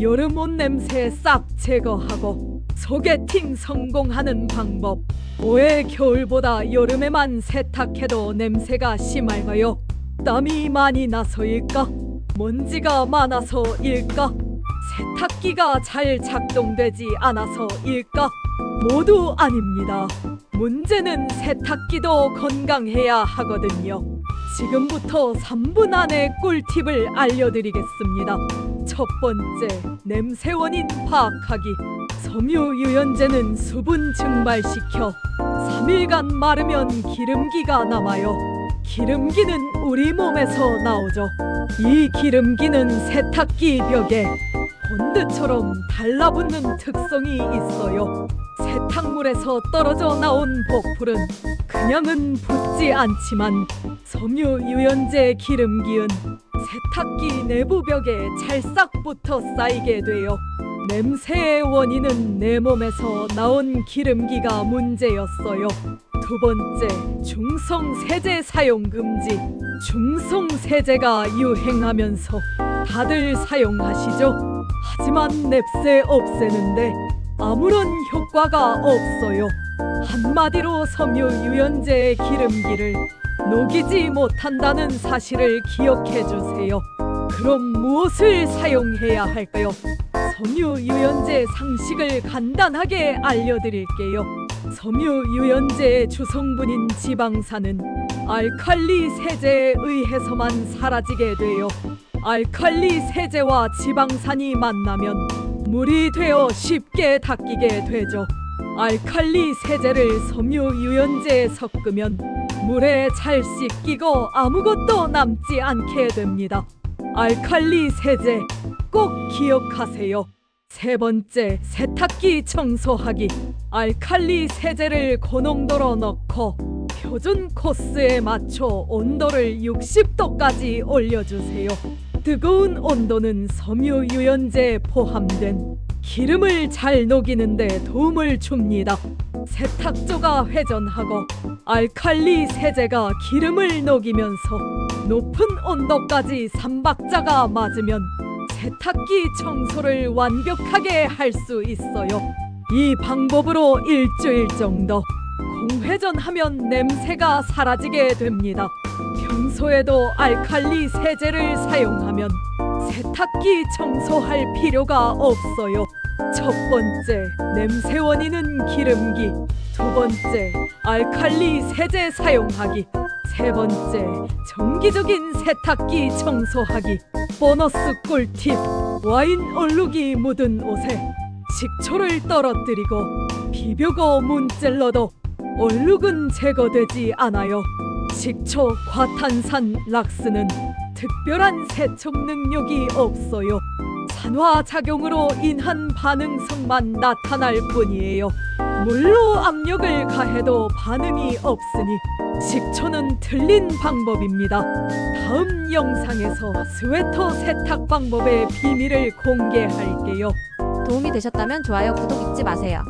여름 옷 냄새 싹 제거하고 소개팅 성공하는 방법. 왜 겨울보다 여름에만 세탁해도 냄새가 심할까요? 땀이 많이 나서일까? 먼지가 많아서일까? 세탁기가 잘 작동되지 않아서일까? 모두 아닙니다. 문제는 세탁기도 건강해야 하거든요. 지금부터 3분 안에 꿀팁을 알려드리겠습니다. 첫 번째, 냄새 원인 파악하기. 섬유 유연제는 수분 증발시켜 3일간 마르면 기름기가 남아요. 기름기는 우리 몸에서 나오죠. 이 기름기는 세탁기 벽에 본드처럼 달라붙는 특성이 있어요. 세탁물에서 떨어져 나온 복풀은 그냥은 붙지 않지만 섬유 유연제 기름기은 세 탁기 내부 벽에 찰싹 붙어 쌓이게 돼요. 냄새의 원인은 내 몸에서 나온 기름기가 문제였어요. 두 번째, 중성 세제 사용 금지. 중성 세제가 유행하면서 다들 사용하시죠? 하지만 냅새 없애는데 아무런 효과가 없어요. 한마디로 섬유 유연제의 기름기를 녹이지 못한다는 사실을 기억해 주세요. 그럼 무엇을 사용해야 할까요? 섬유 유연제 상식을 간단하게 알려드릴게요. 섬유 유연제의 주성분인 지방산은 알칼리 세제에 의해서만 사라지게 돼요. 알칼리 세제와 지방산이 만나면 물이 되어 쉽게 닦이게 되죠. 알칼리 세제를 섬유 유연제에 섞으면 물에 잘 씻기고 아무것도 남지 않게 됩니다. 알칼리 세제 꼭 기억하세요. 세 번째, 세탁기 청소하기. 알칼리 세제를 고농도로 넣고 표준 코스에 맞춰 온도를 60도까지 올려주세요. 뜨거운 온도는 섬유 유연제에 포함된 기름을 잘 녹이는 데 도움을 줍니다. 세탁조가 회전하고 알칼리 세제가 기름을 녹이면서 높은 온도까지 삼박자가 맞으면 세탁기 청소를 완벽하게 할 수 있어요. 이 방법으로 일주일 정도 공회전하면 냄새가 사라지게 됩니다. 평소에도 알칼리 세제를 사용하면 세탁기 청소할 필요가 없어요. 첫 번째, 냄새 원인은 기름기. 두 번째, 알칼리 세제 사용하기. 세 번째, 정기적인 세탁기 청소하기. 보너스 꿀팁. 와인 얼룩이 묻은 옷에 식초를 떨어뜨리고 비벼고 문질러도 얼룩은 제거되지 않아요. 식초, 과탄산, 락스는 특별한 세척 능력이 없어요. 산화 작용으로 인한 반응성만 나타날 뿐이에요. 물로 압력을 가해도 반응이 없으니 식초는 틀린 방법입니다. 다음 영상에서 스웨터 세탁 방법의 비밀을 공개할게요. 도움이 되셨다면 좋아요, 구독 잊지 마세요.